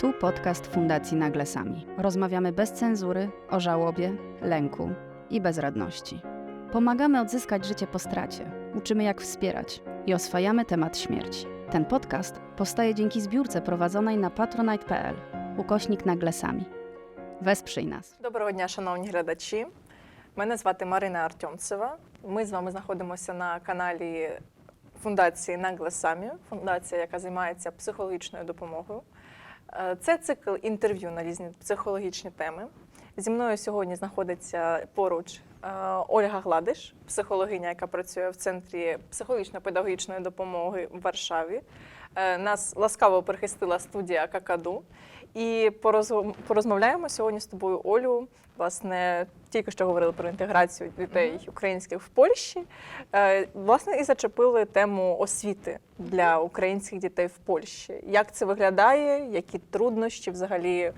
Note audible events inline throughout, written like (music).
Tu podcast Fundacji Nagle Sami. Rozmawiamy bez cenzury o żałobie, lęku i bezradności. Pomagamy odzyskać życie po stracie, uczymy jak wspierać i oswajamy temat śmierci. Ten podcast powstaje dzięki zbiórce prowadzonej na patronite.pl ukośnik Nagle Sami. Wesprzyj nas. Доброго дня, шановні глядачі. Мене звати Марина Артемцева. Ми з вами знаходимося на каналі фундації Нагле Самі, фундація, яка займається психологічною допомогою. Е, Це цикл інтерв'ю на різні психологічні теми. Зі мною сьогодні знаходиться поруч е, Ольга Гладиш, психологиня, яка працює в центрі психологічно-педагогічної допомоги в Варшаві. Е, Нас ласкаво прихистила студія Какаду. І порозм- порозмовляємо сьогодні з тобою, Олю. Власне, тільки що говорили про інтеграцію дітей українських в Польщі. Е, Власне, і зачепили тему освіти для українських дітей в Польщі. Як це виглядає, які труднощі взагалі,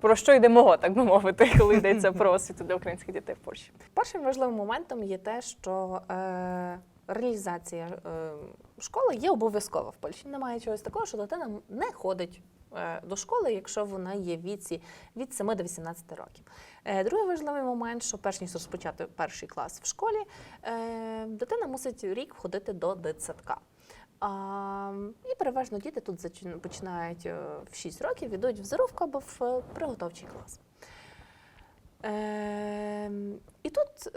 про що йде мова, так би мовити, (laughs) коли йдеться про (laughs) освіту для українських дітей в Польщі? Першим важливим моментом є те, що е, реалізація е, школи є обов'язкова в Польщі. Немає чогось такого, що дитина не ходить е, до школи, якщо вона є в віці від 7 до 18 років. Е, другий важливий момент, що перш ніж розпочати перший клас в школі, дитина мусить рік ходити до дитсадка. І переважно діти тут починають в 6 років, ідуть в заровку або в приготовчий клас. Е, і тут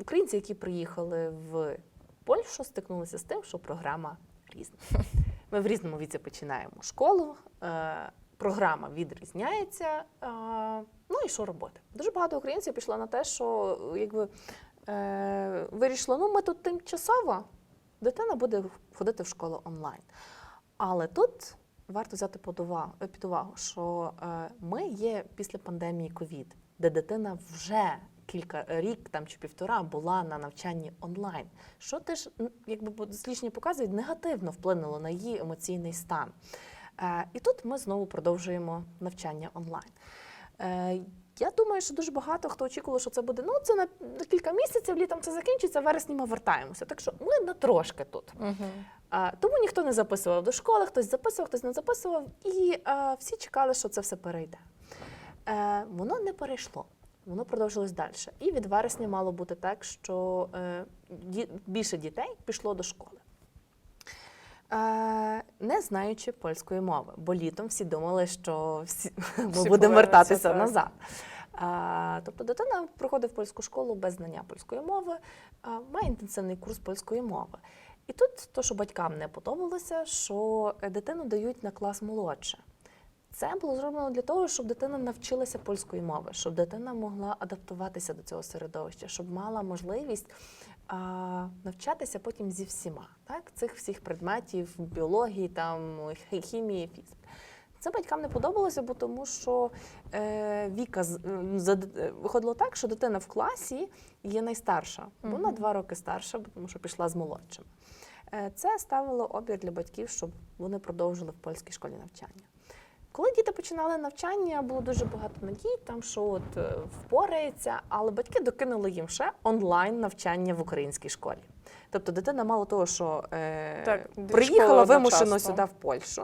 українці, які приїхали в Польщу, стикнулися з тим, що програма різна. (laughs) Ми в різному віці починаємо школу, е, програма відрізняється. Е, ну і що робити? Дуже багато українців пішло на те, що якби е, вирішило, ну ми тут тимчасово, дитина буде ходити в школу онлайн. Але тут варто взяти під увагу, що ми є після пандемії ковід, де дитина вже кілька рік там чи півтора була на навчанні онлайн. Що теж якби дослідження показують, негативно вплинуло на її емоційний стан. Е, і тут ми знову продовжуємо навчання онлайн. Е, я думаю, що дуже багато хто очікував, що це буде ну це на, кілька місяців, літом це закінчиться, в вересні ми вертаємося. Так що ми на трошки тут. А, тому ніхто не записував до школи, хтось записував, хтось не записував, і а, всі чекали, що це все перейде. Е, воно не перейшло, воно продовжилось далі. І від вересня мало бути так, що е, більше дітей пішло до школи. Е, не знаючи польської мови, бо літом всі думали, що всі, (laughs) ми будемо вертатися так. назад. А, тобто дитина проходить в польську школу без знання польської мови, а, має інтенсивний курс польської мови. І тут то, що батькам не подобалося, що е, дитину дають на клас молодше. Це було зроблено для того, щоб дитина навчилася польської мови, щоб дитина могла адаптуватися до цього середовища, щоб мала можливість а, навчатися потім зі всіма, так? цих всіх предметів, біології, там, хімії, фізики. Це батькам не подобалося, бо тому що е, Віка з- е, е, виходило так, що дитина в класі є найстарша. Вона Мгм. два роки старша, тому що пішла з молодшим. Е, Це ставило обір для батьків, щоб вони продовжили в польській школі навчання. Коли діти починали навчання, було дуже багато надій, там що от е, впорається, але батьки докинули їм ще онлайн навчання в українській школі. Тобто дитина мало того, що е, Так, приїхала вимушено сюди в Польщу,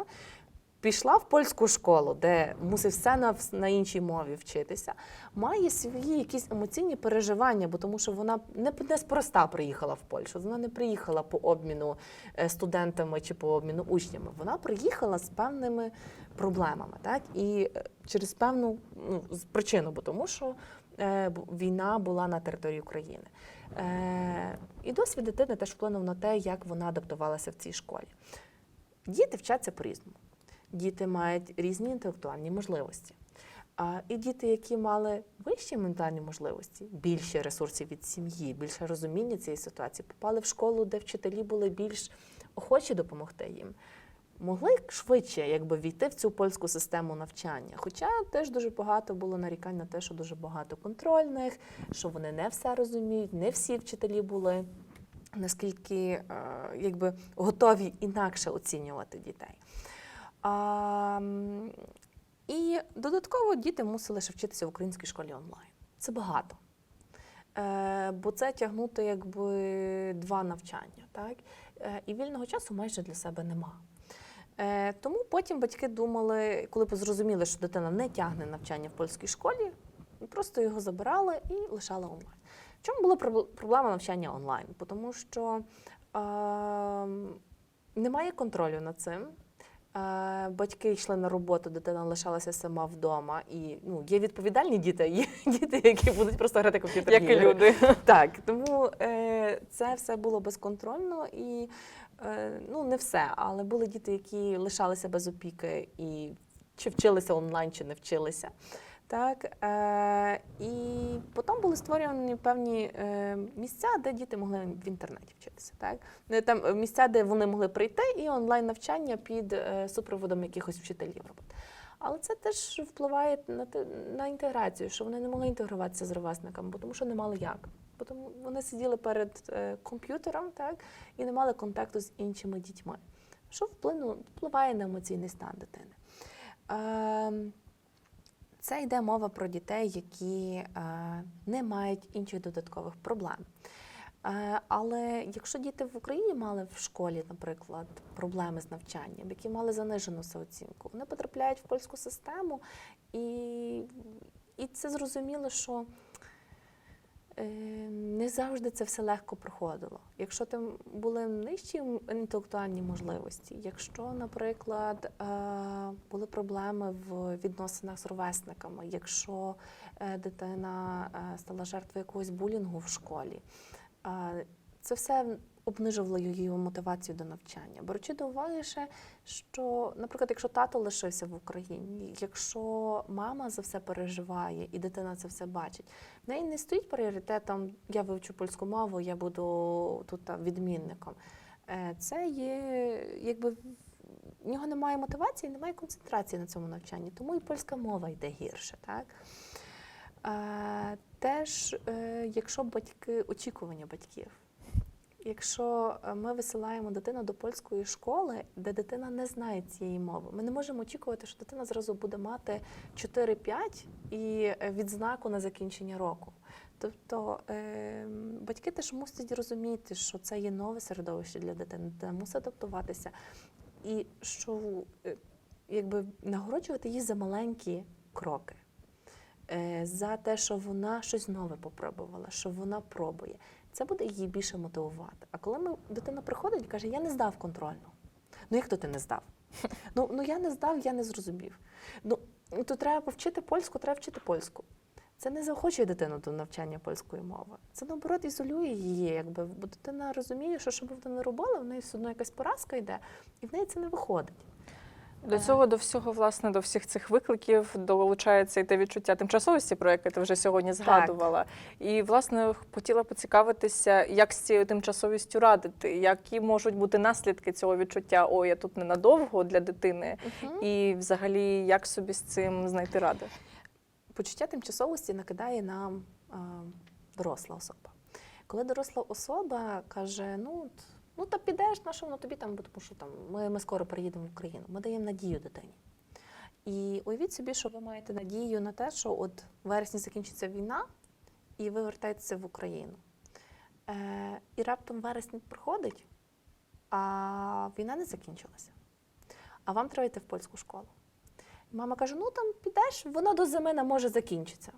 пішла в польську школу, де мусить все на, на іншій мові вчитися, має свої якісь емоційні переживання, бо тому що вона не неспроста приїхала в Польщу. Вона не приїхала по обміну е, студентами чи по обміну учнями. Вона приїхала з певними проблемами, так і е, через певну ну, причину, бо тому що е, війна була на території України. І досвід дитини теж вплинув на те, як вона адаптувалася в цій школі. Діти вчаться по-різному. Діти мають різні інтелектуальні можливості. А, і діти, які мали вищі ментальні можливості, більше ресурсів від сім'ї, більше розуміння цієї ситуації, попали в школу, де вчителі були більш охочі допомогти їм. Могли швидше якби війти в цю польську систему навчання. Хоча теж дуже багато було нарікань на те, що дуже багато контрольних, що вони не все розуміють, не всі вчителі були наскільки якби готові інакше оцінювати дітей. А, і додатково діти мусили ще вчитися в українській школі онлайн. Це багато. Е, бо це тягнути якби два навчання. Так? Е, і вільного часу майже для себе нема. Е, тому потім батьки думали, коли зрозуміли, що дитина не тягне навчання в польській школі, просто його забирали і лишали онлайн. В чому була проблема навчання онлайн? Тому що е, немає контролю над цим. Е, Батьки йшли на роботу, дитина лишалася сама вдома. І ну, є відповідальні діти, є (laughs) діти, які будуть просто грати комп'ютерні Як і люди. (laughs) Так, тому е, це все було безконтрольно і е, ну не все, але були діти, які лишалися без опіки і чи вчилися онлайн, чи не вчилися. Так, е, і потім були створені певні е, місця, де діти могли в інтернеті вчитися. Так? Е, Там е, місця, де вони могли прийти, і онлайн навчання під е, супроводом якихось вчителів робити. Але це теж впливає на, на інтеграцію, що вони не могли інтегруватися з ровесниками, бо тому що не мали як. Бо Тому вони сиділи перед комп'ютером так, і не мали контакту з іншими дітьми, що вплину, впливає на емоційний стан дитини. Е, це йде мова про дітей, які е, не мають інших додаткових проблем. Е, Але якщо діти в Україні мали в школі, наприклад, проблеми з навчанням, які мали занижену самооцінку, вони потрапляють в польську систему, і, і це зрозуміло, що не завжди це все легко проходило. Якщо там були нижчі інтелектуальні можливості, якщо, наприклад, е, були проблеми в відносинах з ровесниками, якщо е, дитина е, стала жертвою якогось булінгу в школі, це все обнижувало її мотивацію до навчання. Беручи до уваги ще, що, наприклад, якщо тато лишився в Україні, якщо мама за все переживає і дитина це все бачить, в неї не стоїть пріоритетом я вивчу польську мову, я буду тут відмінником. Е, Це є якби. В нього немає мотивації, немає концентрації на цьому навчанні, тому і польська мова йде гірше. Так? Е, теж, е, якщо батьки, очікування батьків, якщо е, ми висилаємо дитину до польської школи, де дитина не знає цієї мови, ми не можемо очікувати, що дитина зразу буде мати 4-5 і е, відзнаку на закінчення року. Тобто е, батьки теж мусять розуміти, що це є нове середовище для дитини, де мусить адаптуватися, і що е, якби нагороджувати її за маленькі кроки, за те, що вона щось нове попробувала, що вона пробує. Це буде її більше мотивувати. А коли ми, дитина приходить і каже, я не здав контрольну. Ну як то ти не здав? (laughs) Ну, ну я не здав, я не зрозумів. Ну, то треба повчити польську, треба вчити польську. Це не заохочує дитину до навчання польської мови. Це наоборот ізолює її, якби бо дитина розуміє, що що б вона не робила, в неї все одно якась поразка йде, і в неї це не виходить. До цього, до всього, власне, до всіх цих викликів долучається і те відчуття тимчасовості, про яке ти вже сьогодні згадувала. І, власне, хотіла поцікавитися, як з цією тимчасовістю радити, які можуть бути наслідки цього відчуття, о, я тут ненадовго для дитини, і взагалі як собі з цим знайти ради. Почуття тимчасовості накидає нам а, доросла особа. Коли доросла особа каже, ну, ну та підеш, на що воно тобі там, тому що там ми, ми скоро приїдемо в Україну. Ми даємо надію дитині. І уявіть собі, що ви маєте надію на те, що от в вересні закінчиться війна, і ви вертаєтеся в Україну. Е, і раптом вересень проходить, а війна не закінчилася. А вам треба йти в польську школу. І мама каже: ну там підеш, воно до зими не може закінчиться.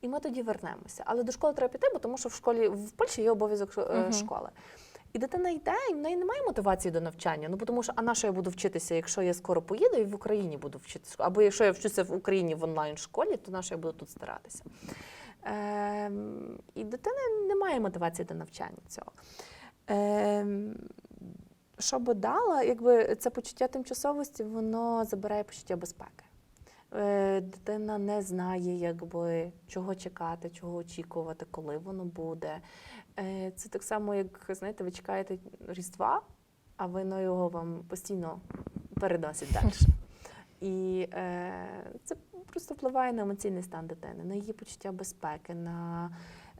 І ми тоді вернемося. Але до школи треба піти, бо тому що в школі в Польщі є обов'язок Мгм. школи. І дитина йде, і в неї немає мотивації до навчання. Ну, тому що, а на що я буду вчитися, якщо я скоро поїду і в Україні буду вчитися? Або якщо я вчуся в Україні в онлайн-школі, то на що я буду тут старатися? Ем, і дитина не має мотивації до навчання цього. Ем, що би дала, якби це почуття тимчасовості, воно забирає почуття безпеки. Е, Дитина не знає, якби, чого чекати, чого очікувати, коли воно буде. Е, Це так само, як знаєте, ви чекаєте Різдва, а воно його вам постійно переносить далі. І е, це просто впливає на емоційний стан дитини, на її почуття безпеки, на,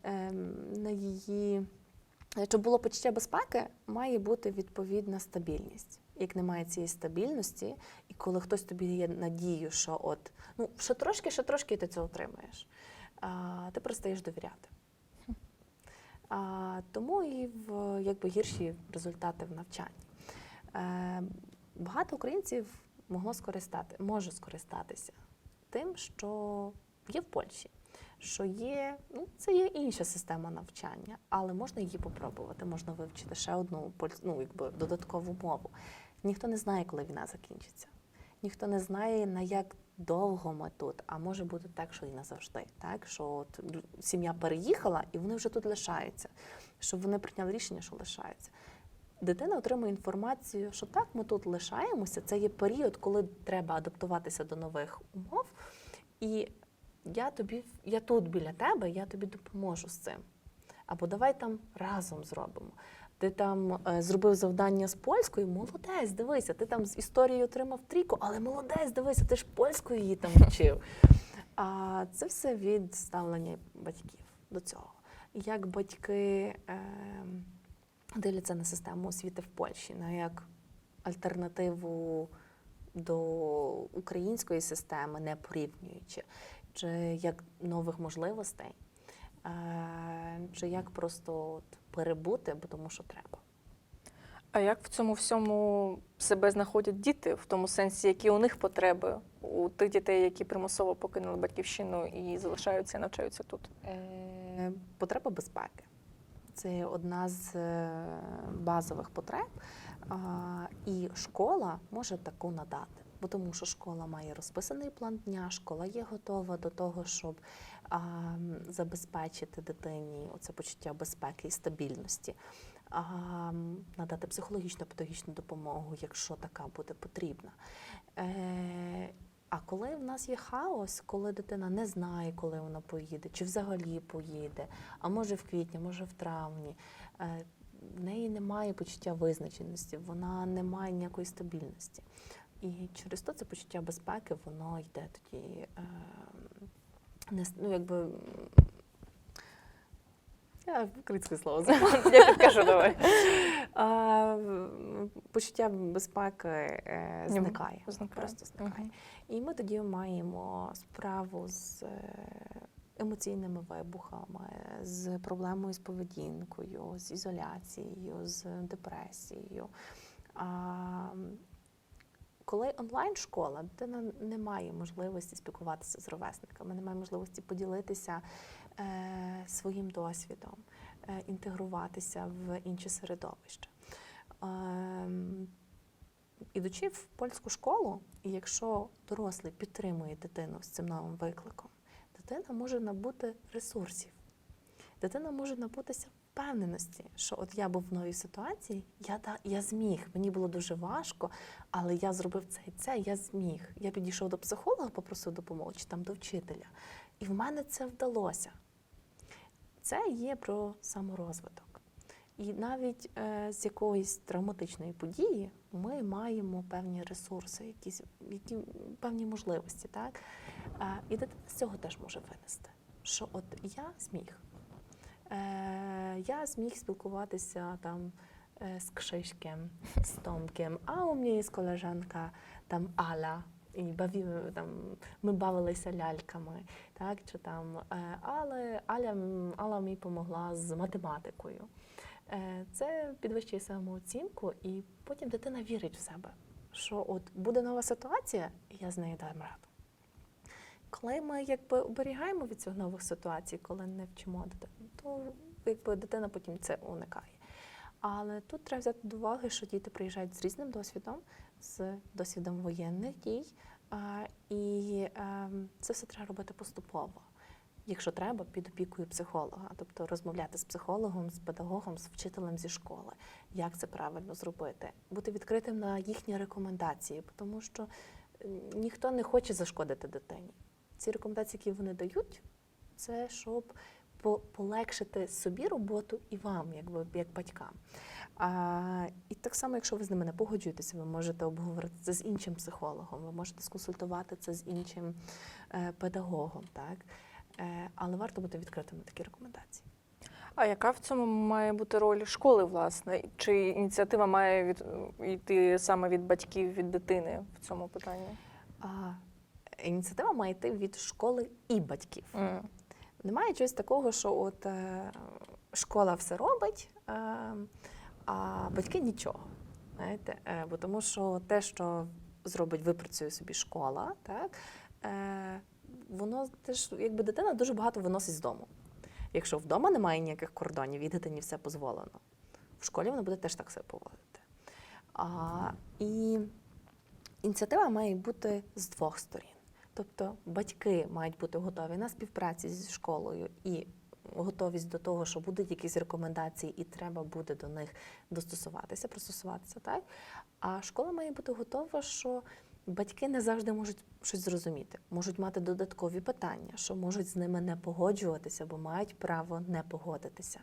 е, на її. Щоб було почуття безпеки, має бути відповідна стабільність. Як немає цієї стабільності, і коли хтось тобі є надію, що от ну ще трошки, ще трошки ти це отримаєш, а, ти перестаєш довіряти. А, тому і в якби гірші результати в навчанні. Е, багато українців могло скористати, може скористатися тим, що є в Польщі. Що є, ну це є інша система навчання, але можна її попробувати, можна вивчити ще одну ну, якби додаткову мову. Ніхто не знає, коли війна закінчиться. Ніхто не знає, на як довго ми тут, а може бути так, що і назавжди. Так? Що от сім'я переїхала і вони вже тут лишаються, щоб вони прийняли рішення, що лишаються. Дитина отримує інформацію, що так, ми тут лишаємося. Це є період, коли треба адаптуватися до нових умов. І я тобі, я тут біля тебе, я тобі допоможу з цим. Або давай там разом зробимо. Ти там е, зробив завдання з польською, молодець, дивися, ти там з історією отримав трійку, але молодець, дивися, ти ж польською її там вчив. А це все від ставлення батьків до цього. Як батьки е, дивляться на систему освіти в Польщі, на як альтернативу до української системи, не порівнюючи, чи як нових можливостей, чи як просто от перебути, бо тому що треба. А як в цьому всьому себе знаходять діти, в тому сенсі, які у них потреби у тих дітей, які примусово покинули батьківщину і залишаються і навчаються тут? Е, Потреба безпеки. Це одна з е, базових потреб. І школа може таку надати. Бо тому що школа має розписаний план дня, школа є готова до того, щоб забезпечити дитині оце почуття безпеки і стабільності, надати психологічну педагогічну допомогу, якщо така буде потрібна. Е, а коли в нас є хаос, коли дитина не знає, коли вона поїде, чи взагалі поїде, а може в квітні, може в травні, е, в неї немає почуття визначеності, вона не має ніякої стабільності. І через то це почуття безпеки, воно йде тоді. Не, ну, якби, я українське слово. (laughs) Я підкажу, давай. А, Почуття безпеки е, зникає. зникає. Просто зникає. Мгм. І ми тоді маємо справу з е, емоційними вибухами, з проблемою з поведінкою, з ізоляцією, з депресією. А, коли онлайн-школа, дитина не має можливості спілкуватися з ровесниками, не має можливості поділитися е, своїм досвідом, е, інтегруватися в інше середовище. Ем, ідучи в польську школу, і якщо дорослий підтримує дитину з цим новим викликом, дитина може набути ресурсів. Дитина може набутися впевненості, що от я був в новій ситуації, я, я зміг. Мені було дуже важко, але я зробив це і це, я зміг. Я підійшов до психолога, попросив допомоги, чи там до вчителя. І в мене це вдалося. Це є про саморозвиток. І навіть е, з якоїсь травматичної події ми маємо певні ресурси, якісь які, певні можливості. Так? Е, і дитина з цього теж може винести, що от я зміг. Е, я зміг спілкуватися там е, з Крzyśkiem, з Tomkiem, а у мене є колежанка там Аля. І баві, там, ми бавилися ляльками, так, чи там, е, але Аля, Аля мені допомогла з математикою. Це підвищує самооцінку, і потім дитина вірить в себе, що от буде нова ситуація, і я з нею дам раду. Коли ми якби оберігаємо від цих нових ситуацій, коли не вчимо дитину, то якби дитина потім це уникає. Але тут треба взяти до уваги, що діти приїжджають з різним досвідом, з досвідом воєнних дій, і ем, це все треба робити поступово. Якщо треба, під опікою психолога, тобто розмовляти з психологом, з педагогом, з вчителем зі школи, як це правильно зробити, бути відкритим на їхні рекомендації, тому що ніхто не хоче зашкодити дитині. Ці рекомендації, які вони дають, це щоб полегшити собі роботу і вам, якби як батькам. А, і так само, якщо ви з ними не погоджуєтеся, ви можете обговорити це з іншим психологом, ви можете сконсультувати це з іншим е, педагогом, так? Е, але варто бути відкритим на такі рекомендації. А яка в цьому має бути роль школи, власне? Чи ініціатива має від, йти саме від батьків, від дитини в цьому питанні? А, ініціатива має йти від школи і батьків. М. Немає чогось такого, що от е, школа все робить, е, а батьки нічого. Знаєте, е, бо тому що те, що зробить, випрацює собі школа, так воно теж, якби дитина дуже багато виносить з дому. Якщо вдома немає ніяких кордонів і дитині все дозволено, в школі вона буде теж так себе поводити. А, і ініціатива має бути з двох сторін. Тобто батьки мають бути готові на співпраці зі школою і готовість до того, що будуть якісь рекомендації, і треба буде до них достосуватися, пристосуватися, так? А школа має бути готова, що батьки не завжди можуть щось зрозуміти, можуть мати додаткові питання, що можуть з ними не погоджуватися, бо мають право не погодитися.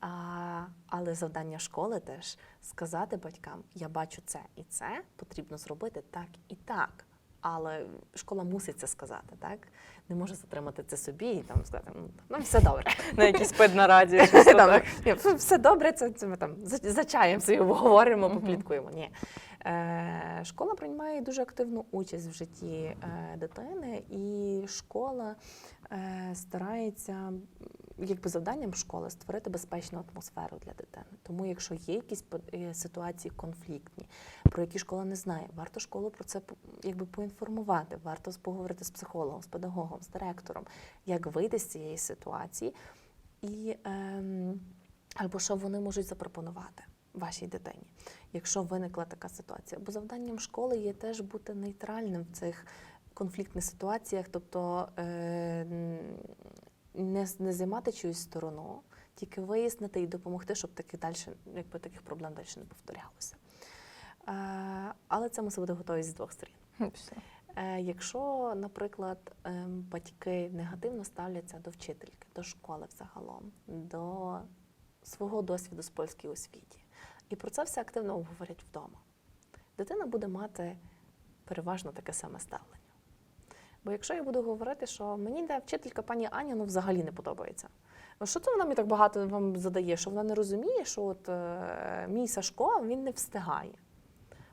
А, але завдання школи теж сказати батькам: я бачу це і це, потрібно зробити так і так. Але школа мусить це сказати, так? Не може затримати це собі і там сказати, ну, нам все добре. На якійсь педнараді. (laughs) щось Там, все добре, це, це ми там за, за чаєм собі обговоримо, попліткуємо. Ні. Е, школа приймає дуже активну участь в житті е, дитини, і школа е, старається, якби завданням школи створити безпечну атмосферу для дитини. Тому, якщо є якісь е, ситуації конфліктні, про які школа не знає, варто школу про це якби поінформувати, варто поговорити з психологом, з педагогом, з директором, як вийти з цієї ситуації, і ем, або що вони можуть запропонувати вашій дитині, якщо виникла така ситуація. Бо завданням школи є теж бути нейтральним в цих конфліктних ситуаціях, тобто е, не, не займати чиюсь сторону, тільки вияснити і допомогти, щоб таких далі, якби таких проблем далі не повторялося. Е, але це мусить бути готовість з двох сторін. Е, Якщо, наприклад, ем, батьки негативно ставляться до вчительки, до школи взагалом, до свого досвіду з польської освіті, і про це все активно обговорять вдома, дитина буде мати переважно таке саме ставлення. Бо якщо я буду говорити, що мені де вчителька пані Аня ну, взагалі не подобається. Ну, Що це вона мені так багато вам задає, що вона не розуміє, що от е, мій Сашко він не встигає.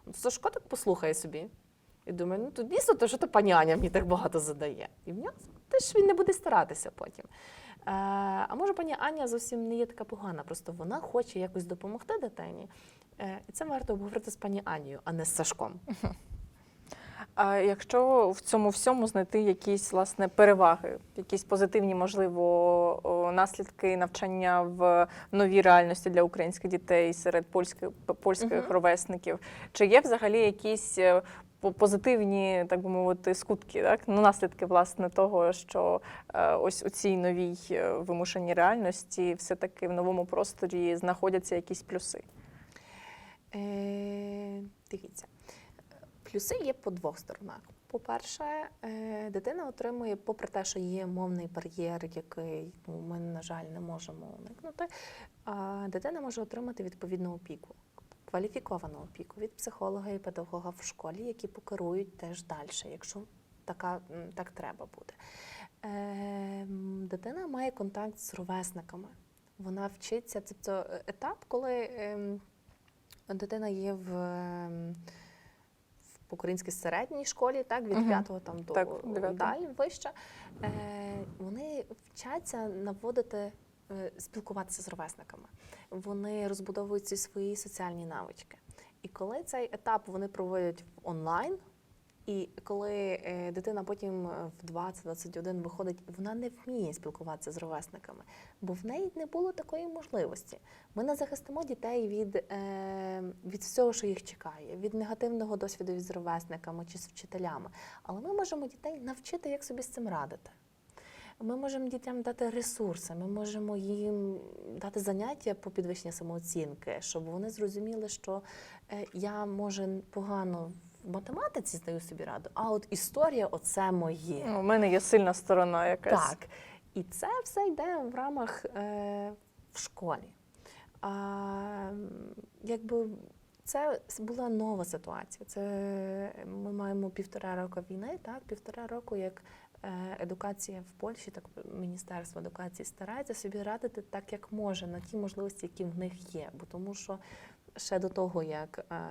От Сашко так послухає собі. І думаю, ну то дійсно, то що то пані Аня мені так багато задає. І в нього теж він не буде старатися потім. Е, а може, пані Аня зовсім не є така погана, просто вона хоче якось допомогти дитині. Е, і це варто обговорити з пані Анією, а не з Сашком. (laughs) А якщо в цьому всьому знайти якісь власне переваги, якісь позитивні, можливо, наслідки навчання в новій реальності для українських дітей серед польських польських Мгм. ровесників, чи є взагалі якісь е, позитивні, так би мовити, скутки, так ну наслідки власне того, що е, ось у цій новій е, вимушеній реальності, все таки в новому просторі знаходяться якісь плюси. Е, дивіться, плюси є по двох сторонах. По-перше, е, дитина отримує, попри те, що є мовний бар'єр, який ну, ми, на жаль, не можемо уникнути, дитина може отримати відповідну опіку, кваліфіковану опіку від психолога і педагога в школі, які покерують теж далі, якщо така, так треба буде. Е, дитина має контакт з ровесниками. Вона вчиться. Тобто е, етап, коли ем, дитина є в, ем, в по-українськи середній школі, так, від Мгм. 5 там до Так, далі вище, е, вони вчаться наводити, е, спілкуватися з ровесниками. Вони розбудовують ці свої соціальні навички. І коли цей етап вони проводять онлайн, і коли е, дитина потім е, в 20-21 виходить, вона не вміє спілкуватися з ровесниками, бо в неї не було такої можливості. Ми не захистимо дітей від, е, від всього, що їх чекає, від негативного досвіду з ровесниками чи з вчителями. Але ми можемо дітей навчити, як собі з цим радити. Ми можемо дітям дати ресурси, ми можемо їм дати заняття по підвищенню самооцінки, щоб вони зрозуміли, що я може погано в математиці здаю собі раду, а от історія оце моє. Ну, У мене є сильна сторона якась. Так. І це все йде в рамах е, в школі. А, якби це була нова ситуація. Це ми маємо півтора року війни, так, півтора року, як е, едукація в Польщі, так Міністерство едукації старається собі радити так, як може, на ті можливості, які в них є. Бо тому що ще до того, як е,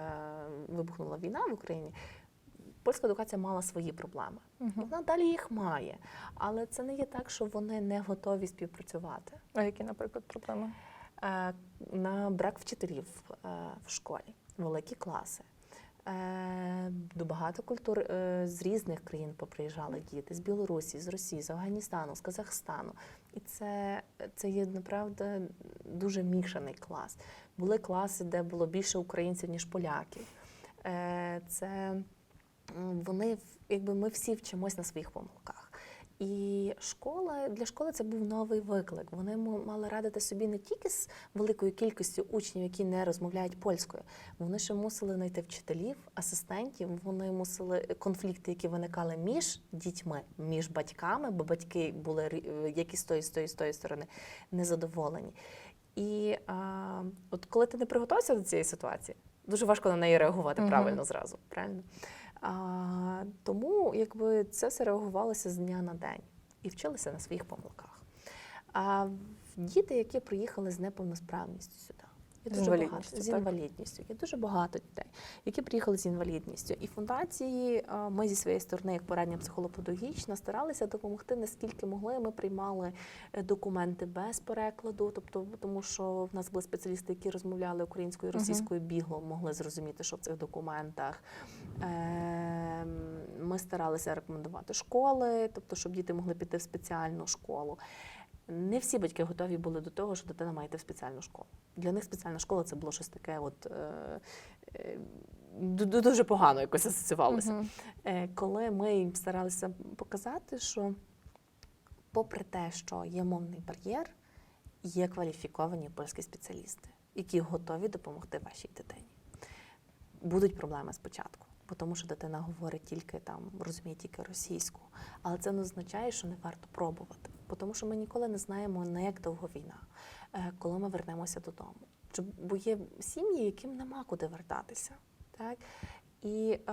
вибухнула війна в Україні, польська едукація мала свої проблеми. І Мгм. вона далі їх має. Але це не є так, що вони не готові співпрацювати. А які, наприклад, проблеми? Е, На брак вчителів е, в школі. великі класи. До багато культур з різних країн поприїжджали діти з Білорусі, з Росії, з Афганістану, з Казахстану. І це, це є направда дуже мішаний клас. Були класи, де було більше українців, ніж поляків. Е, Це вони, якби ми всі вчимось на своїх помилках. І школа для школи це був новий виклик. Вони мали радити собі не тільки з великою кількістю учнів, які не розмовляють польською. Вони ще мусили знайти вчителів, асистентів. Вони мусили конфлікти, які виникали між дітьми, між батьками, бо батьки були рі- як і з тої, з тої, з тої сторони незадоволені. І а, от коли ти не приготувався до цієї ситуації, дуже важко на неї реагувати правильно зразу. Правильно? А, тому якби це все реагувалося з дня на день і вчилися на своїх помилках. А діти, які приїхали з неповносправністю сюди. Є дуже багато, з інвалідністю. Є дуже багато дітей, які приїхали з інвалідністю. І фундації ми зі своєї сторони, як порадня психолопедагогічна, старалися допомогти наскільки могли. Ми приймали е, документи без перекладу, тобто тому, що в нас були спеціалісти, які розмовляли українською, і російською бігло, могли зрозуміти, що в цих документах. Ем, Ми старалися рекомендувати школи, тобто, щоб діти могли піти в спеціальну школу. Не всі батьки готові були до того, що дитина має йти в спеціальну школу. Для них спеціальна школа це було щось таке, от е, е, ду- ду- дуже погано якось асоціювалося. Мгм. Е, коли ми їм старалися показати, що попри те, що є мовний бар'єр, є кваліфіковані польські спеціалісти, які готові допомогти вашій дитині. Будуть проблеми спочатку, бо тому що дитина говорить тільки там, розуміє тільки російську, але це не означає, що не варто пробувати, тому що ми ніколи не знаємо, на як довго війна, е, коли ми вернемося додому. Бо є сім'ї, яким нема куди вертатися. Так? І е,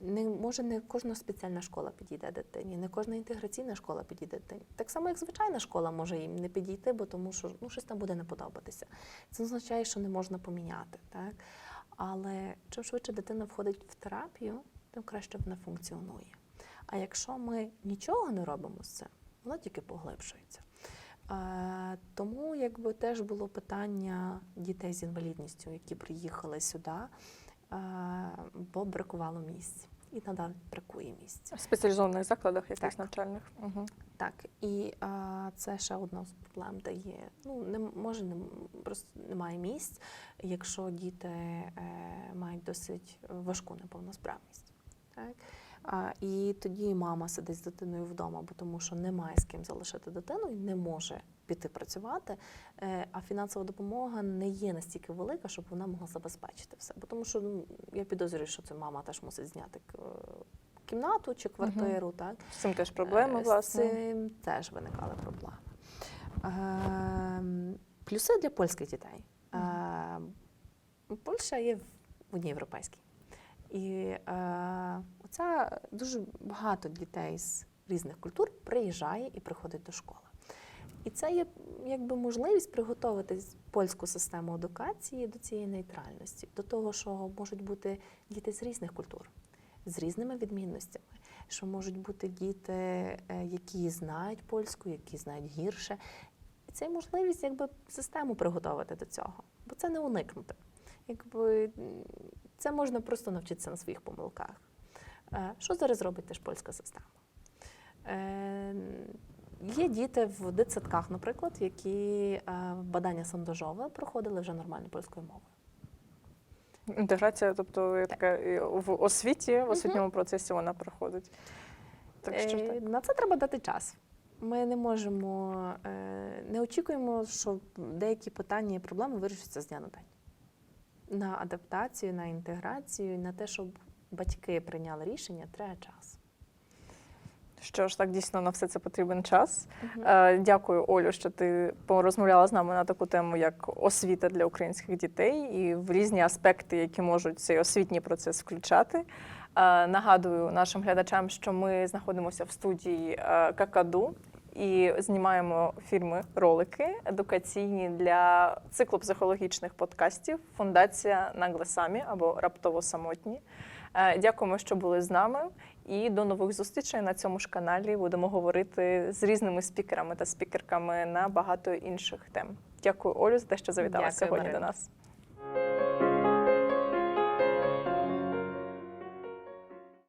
не може не кожна спеціальна школа підійде дитині, не кожна інтеграційна школа підійде дитині. Так само, як звичайна школа може їм не підійти, бо тому що ну, щось там буде не подобатися. Це означає, що не можна поміняти. Так? Але чим швидше дитина входить в терапію, тим краще вона функціонує. А якщо ми нічого не робимо з цим, воно тільки поглибшується. Е, Тому якби теж було питання дітей з інвалідністю, які приїхали сюди, е, бо бракувало місць. І надалі бракує місць. В спеціалізованих закладах якихось Так. навчальних. Угу. Так, і а, це ще одна з проблем, де є. Ну, не може не просто немає місць, якщо діти е, мають досить важку неповносправність. Так? І тоді мама сидить з дитиною вдома, бо тому що немає з ким залишити дитину і не може піти працювати. Е, а фінансова допомога не є настільки велика, щоб вона могла забезпечити все. Бо тому що ну, я підозрюю, що це мама теж мусить зняти кімнату чи квартиру. Так? З цим теж проблеми, Е, власне. З цим теж виникали проблеми. Ем, Плюси для польських дітей. Ем, Польща є в одній європейській. І е, оця дуже багато дітей з різних культур приїжджає і приходить до школи. І це є якби можливість приготувати польську систему едукації до цієї нейтральності, до того, що можуть бути діти з різних культур, з різними відмінностями, що можуть бути діти, е, які знають польську, які знають гірше. І це є можливість якби систему приготувати до цього, бо це не уникнути. Якби це можна просто навчитися на своїх помилках. Е, Що зараз робить теж польська система? Е, Є діти в дитсадках, наприклад, які е, бадання сондажове проходили вже нормально польською мовою. Інтеграція, тобто така в освіті, в освітньому процесі вона проходить. Так що Е, так. На це треба дати час. Ми не можемо, не очікуємо, що деякі питання і проблеми вирішаться з дня на день. На адаптацію, на інтеграцію, на те, щоб батьки прийняли рішення, треба час. Що ж, так дійсно на все це потрібен час. Е, Дякую, Олю, що ти порозмовляла з нами на таку тему, як освіта для українських дітей, і в різні аспекти, які можуть цей освітній процес включати. Е, Нагадую нашим глядачам, що ми знаходимося в студії е, Какаду і знімаємо фільми, ролики едукаційні для циклу психологічних подкастів Фундація Нагле Самі або Раптово самотні. Е, Дякуємо, що були з нами. І до нових зустрічей на цьому ж каналі. Будемо говорити з різними спікерами та спікерками на багато інших тем. Дякую, Олю, за те, що завітала Дякую, сьогодні Марина. до нас.